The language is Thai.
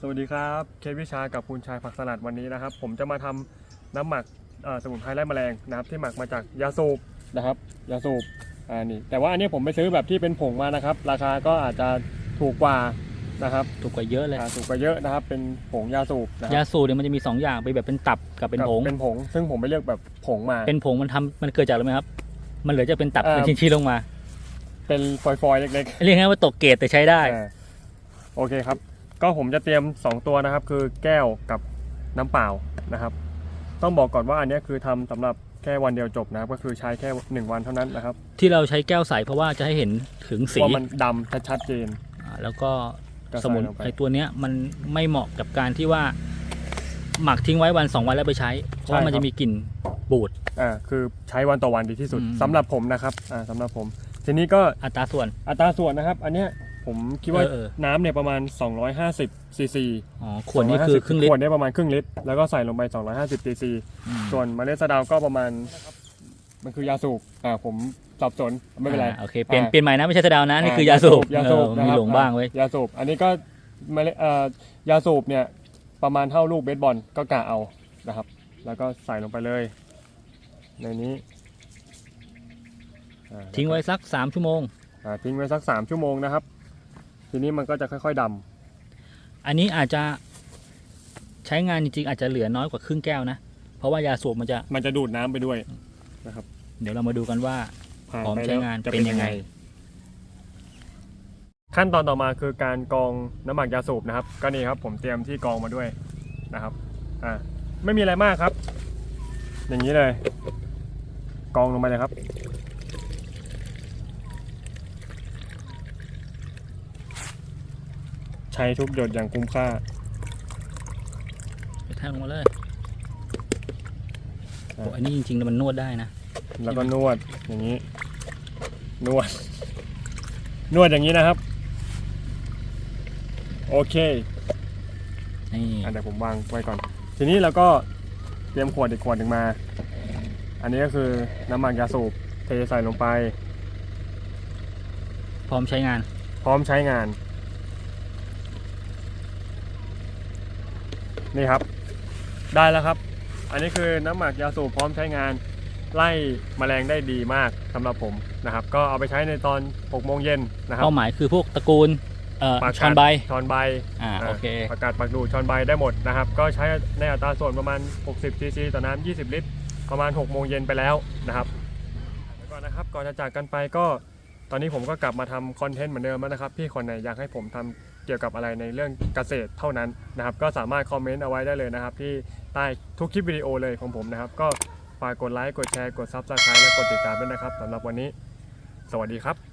สวัสดีครับเควิชากับคุณชายผักสลัดวันนี้นะครับ ผมจะมาทำน้ำหมักเอ่อสมุนไพรไล่แมลงนะครับ ที่หมักมาจากยาสูบนะครับยาสูบอ่านี่แต่ว่าอันนี้ผมไปซื้อแบบที่เป็นผงมานะครับ ราคาก็อาจจะถูกกว่านะครับถูกกว่าเยอะเลยอ่าถูกกว่าเยอะนะครับ เป็นผงยาสูบนะคยารับสูบเนี่ยมันจะมี 2 อย่างเป็นแบบเป็นตับกับเป็นผงกับเป็นผง ซึ่งผมไปเลือกแบบผงมา เป็นผงมันทำมันเกิดจากอะไรไหมครับ มันเหลือจะเป็นตับเอ่อเป็นชิ้นๆลงมา เป็นฟอยๆเล็กเรียกง่ายๆว่าตกเกรดแต่ใช้ได้ๆอ่าโอเคครับ ก็ผมจะเตรียม 2 ตัวนะครับ คือแก้วกับน้ำเปล่านะครับ ต้องบอกก่อนว่าอันเนี้ยคือทำสำหรับแค่วันเดียวจบนะครับ ก็คือใช้แค่หนึ่งวันเท่านั้นนะครับ ที่เราใช้แก้วใสเพราะว่าจะให้เห็นถึงสีว่ามันดำชัดๆเจนอ่าแล้วก็ก็สมุนใส่ลงไปไอตัวเนี้ยมันไม่เหมาะกับการที่ว่า หมักทิ้งไว้วันสองวันแล้วไปใช้ เพราะว่ามันจะมีกลิ่นบูดอ่าคือใช้วันต่อวันดีที่สุดอืมสำหรับผมนะครับอ่าสำหรับผม ทีนี้ก็อัตราส่วนอัตราส่วนนะครับ อันเนี้ย ผมคิดว่าเออเออ น้ำเนี่ยประมาณ 250ซีซีอ๋อขวดนี้คือครึ่งลิตขรวดเนี่ยประมาณครึ่งลิตร แล้วก็ใส่ลงไป 250ซีซี อืมส่วนเมล็ดสะเดาก็ประมาณ มันคือยาสูบอ่าผมสับสนไม่เป็นไร อ่าโอเคเปลี่ยนอ่า เปลี่ยนใหม่นะไม่ใช่สะเดาวนะนี่คือยาสูบยาสูบเออนะมีครับหลงบ้างเว้ย ยาสูบ อันนี้ก็เมล็ดเอ่อยาสูบเนี่ยประมาณเท่าลูกเบสบอลก็กะเอานะครับ แล้วก็ใส่ลงไปเลย ในนี้อ่าทิ้งไว้สักสามชั่วโมง อ่าทิ้งไว้สักสามชั่วโมงนะครับ ทีนี้มันก็จะค่อยๆดำอันนี้อาจจะใช้งานจริงๆอาจจะเหลือน้อยกว่าครึ่งแก้วนะ เพราะว่ายาสูบมันจะมันจะดูดน้ำไปด้วยนะครับเดี๋ยวเรามาดูกันว่า ผ่านพร้อมไปใช้แล้วงานจะเป็นยังไง ขั้นตอนต่อมาคือการกรองน้ำหมักยาสูบนะครับ ก็นี่ครับผมเตรียมที่กรองมาด้วยนะครับอ่าไม่มีอะไรมากครับ อย่างนี้เลยกรองลงไปเลยครับ ช้ทุกหยดอย่างคุ้มค่าไปแทงลงมาเลยอะโอ้อันนี้จริงๆมันนวดได้นะ แล้วก็นวดอย่างนี้ นวด นวดอย่างนี้นะครับ โอเคนี่อันเดี๋ยวผมวางไว้ก่อน ทีนี้เราก็เตรียมขวดอีกขวดหนึ่งมา อันนี้ก็คือน้ำหมักยาสูบเทใส่ลงไป พร้อมใช้งาน พร้อมใช้งาน นี่ครับ ได้แล้วครับ อันนี้คือน้ำหมักยาสูบพร้อมใช้งาน ไล่แมลงได้ดีมากสำหรับผมนะครับ ก็เอาไปใช้ในตอน6โมงเย็นนะครับเป้าหมายคือพวกตระกูลเอ่อปากชอนใบช้อนใบอ่าโอเคประกาศปักดูดช้อนใบได้หมดนะครับ ก็ใช้ในอัตราส่วนประมาณ 60ซีซีต่อน้ำ20 ลิตร ประมาณ6โมงเย็นไปแล้วนะครับแล้วก่อนนะครับก่อนจะจากกันไปก็ ตอนนี้ผมก็กลับมาทำคอนเทนต์เหมือนเดิมแล้วนะครับ พี่คนไหนอยากให้ผมทำเกี่ยวกับอะไรในเรื่องเกษตรเท่านั้นนะครับ ก็สามารถคอมเมนต์เอาไว้ได้เลยนะครับ ที่ใต้ทุกคลิปวิดีโอเลยของผมนะครับ ก็ฝากกดไลค์กดแชร์กดซับสไครต์และกดติดตามด้วยนะครับสำหรับวันนี้ สวัสดีครับ